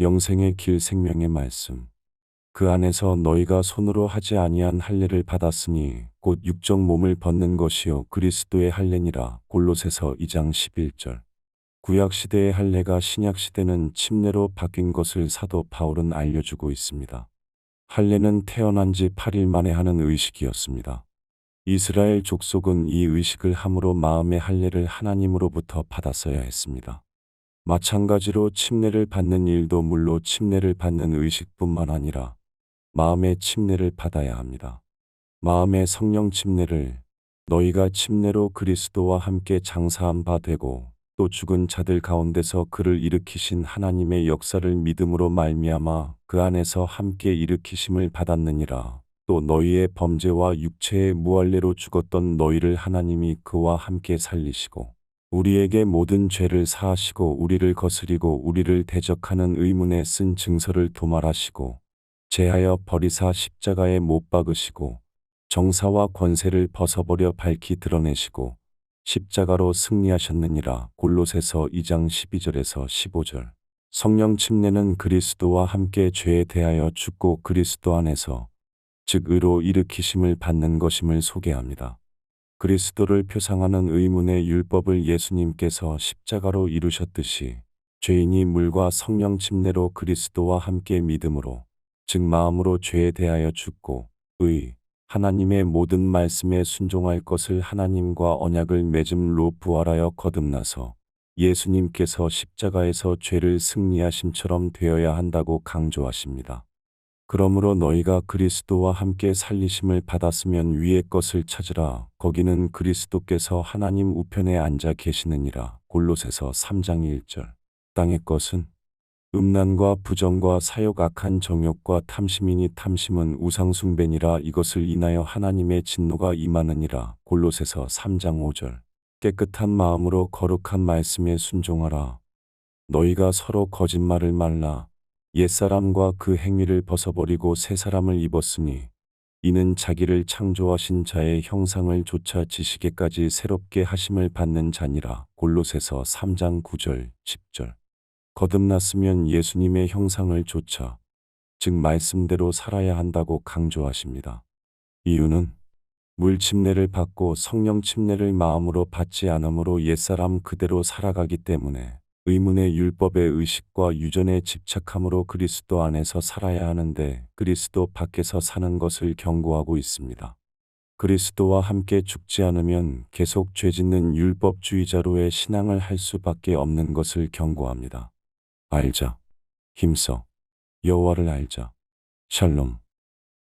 영생의 길 생명의 말씀. 그 안에서 너희가 손으로 하지 아니한 할례를 받았으니 곧 육적 몸을 벗는 것이요 그리스도의 할례니라. 골로새서 2장 11절. 구약 시대의 할례가 신약 시대는 침례로 바뀐 것을 사도 바울은 알려주고 있습니다. 할례는 태어난 지 8일 만에 하는 의식이었습니다. 이스라엘 족속은 이 의식을 함으로 마음의 할례를 하나님으로부터 받았어야 했습니다. 마찬가지로 침례를 받는 일도 물로 침례를 받는 의식뿐만 아니라 마음의 침례를 받아야 합니다. 마음의 성령 침례를 너희가 침례로 그리스도와 함께 장사한 바 되고 또 죽은 자들 가운데서 그를 일으키신 하나님의 역사를 믿음으로 말미암아 그 안에서 함께 일으키심을 받았느니라. 또 너희의 범죄와 육체의 무할례로 죽었던 너희를 하나님이 그와 함께 살리시고 우리에게 모든 죄를 사하시고 우리를 거스리고 우리를 대적하는 의문에 쓴 증서를 도말하시고 제하여 버리사 십자가에 못 박으시고 정사와 권세를 벗어버려 밝히 드러내시고 십자가로 승리하셨느니라 골로새서 2장 12절에서 15절 성령 침례는 그리스도와 함께 죄에 대하여 죽고 그리스도 안에서 즉 의로 일으키심을 받는 것임을 소개합니다. 그리스도를 표상하는 의문의 율법을 예수님께서 십자가로 이루셨듯이 죄인이 물과 성령 침례로 그리스도와 함께 믿음으로 즉 마음으로 죄에 대하여 죽고 의 하나님의 모든 말씀에 순종할 것을 하나님과 언약을 맺음로 부활하여 거듭나서 예수님께서 십자가에서 죄를 승리하심처럼 되어야 한다고 강조하십니다. 그러므로 너희가 그리스도와 함께 살리심을 받았으면 위의 것을 찾으라. 거기는 그리스도께서 하나님 우편에 앉아 계시느니라. 골로새서 3장 1절. 땅의 것은 음란과 부정과 사욕 악한 정욕과 탐심이니 탐심은 우상숭배니라 이것을 인하여 하나님의 진노가 임하느니라. 골로새서 3장 5절. 깨끗한 마음으로 거룩한 말씀에 순종하라. 너희가 서로 거짓말을 말라. 옛사람과 그 행위를 벗어버리고 새 사람을 입었으니 이는 자기를 창조하신 자의 형상을 조차 지시게까지 새롭게 하심을 받는 자니라. 골로새서 3장 9절, 10절. 거듭났으면 예수님의 형상을 조차, 즉 말씀대로 살아야 한다고 강조하십니다. 이유는 물 침례를 받고 성령 침례를 마음으로 받지 않으므로 옛사람 그대로 살아가기 때문에 의문의 율법의 의식과 유전에 집착함으로 그리스도 안에서 살아야 하는데 그리스도 밖에서 사는 것을 경고하고 있습니다. 그리스도와 함께 죽지 않으면 계속 죄짓는 율법주의자로의 신앙을 할 수밖에 없는 것을 경고합니다. 알자. 힘써. 여호와를 알자. 샬롬.